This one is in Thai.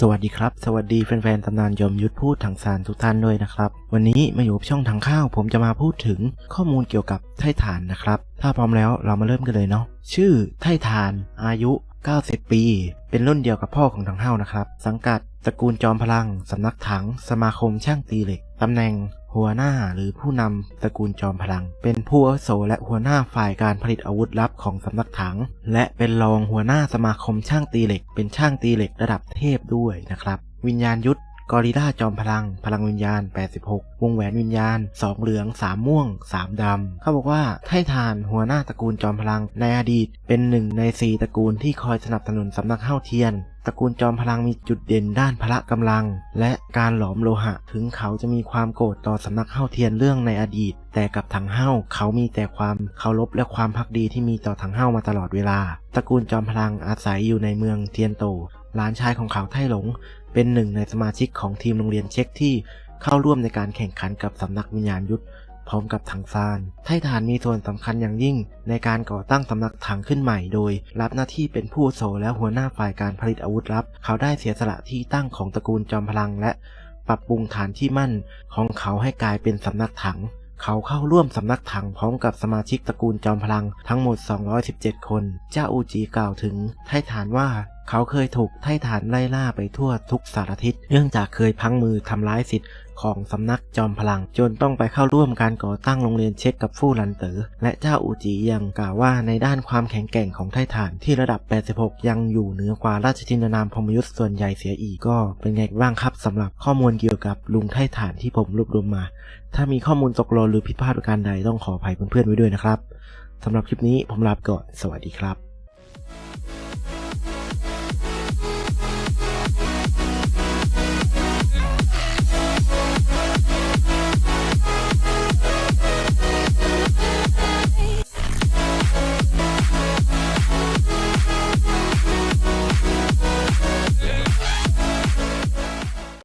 สวัสดีครับ สวัสดีแฟนๆตำนานยมยุทธพูดถังสารทุกท่านด้วยนะครับ วันนี้มาอยู่ช่องทางข้าว ผมจะมาพูดถึงข้อมูลเกี่ยวกับไททานนะครับ ถ้าพร้อมแล้วเรามาเริ่มกันเลยเนาะชื่อไททาน อายุ 90 ปี เป็นรุ่นเดียวกับพ่อของถังเฮ้านะครับ สังกัดตระกูลจอมพลัง สำนักถัง สมาคมช่างตีเหล็กตำแหน่ง หัวหน้าหรือผู้นำตระกูลจอมพลัง เป็นผู้อาวุโสและหัวหน้าฝ่ายการผลิตอาวุธลับของสำนักถัง และเป็นรองหัวหน้าสมาคมช่างตีเหล็ก เป็นช่างตีเหล็กระดับเทพด้วยนะครับ วิญญาณยุทธกอริลลาจอมพลัง พลังวิญญาณ 86 วงแหวนวิญญาณ 2 เหลือง 3 ม่วง 3 ดำ เขาบอกว่าไททานหัวหน้าตระกูลจอมพลังในอดีต เป็นหนึ่งใน 4 ตระกูลที่คอยสนับสนุนสำนักเฮ้าเทียน ตระกูลจอมพลังมีจุดเด่นด้านพละกำลัง และการหลอมโลหะ ถึงเขาจะมีความโกรธต่อสำนักเฮ้าเทียนเรื่องในอดีต แต่กับถังเฮ้าเขามีแต่ความเคารพและความพักดีที่มีต่อถังเฮ้ามาตลอดเวลา ตระกูลจอมพลังอาศัยอยู่ในเมืองเทียนโต หลานชายของเขาไทหลง เป็นหนึ่งในสมาชิกของทีมโรงเรียนเช็คที่เข้าร่วมในการแข่งขันกับสำนักวิญญาณยุทธ พร้อมกับถังซานไทฐานมีส่วนสำคัญอย่างยิ่ง ในการก่อตั้งสำนักถังขึ้นใหม่โดย รับหน้าที่เป็นผู้โสและหัวหน้าฝ่ายการผลิตอาวุธลับ เขาได้เสียสละที่ตั้งของตระกูลจอมพลังและ ปรับปรุงฐานที่มั่นของเขาให้กลายเป็นสำนักถังเขาเข้าร่วมสำนักถังพร้อมกับสมาชิกตระกูลจอมพลังทั้งหมด 217 คน เจ้าอูจีกล่าวถึงไทฐานว่า เขาเคยถูกไทฐานไล่ล่าไปทั่วทุกสารทิศ เนื่องจากเคยพังมือทำร้ายสิทธิ์ของสำนักจอมพลัง จนต้องไปเข้าร่วมการก่อตั้งโรงเรียนเช็คกับฟู่ลันเตอ๋อและเจ้าอูจียังกล่าวว่าในด้านความแข็งแกร่งของไทฐานที่ระดับ 86 ยังอยู่เหนือกว่าราชทินานามพมยุทธ์ส่วนใหญ่เสียอีกก็เป็นไงบ้างครับสำหรับข้อมูลเกี่ยวกับลุงไทฐานที่ผมรวบรวมมา ถ้ามีข้อมูลตกหล่นหรือผิดพลาดประการใดต้องขออภัยเพื่อนๆไว้ด้วยนะครับสำหรับคลิปนี้ผมลาไปก่อนสวัสดีครับ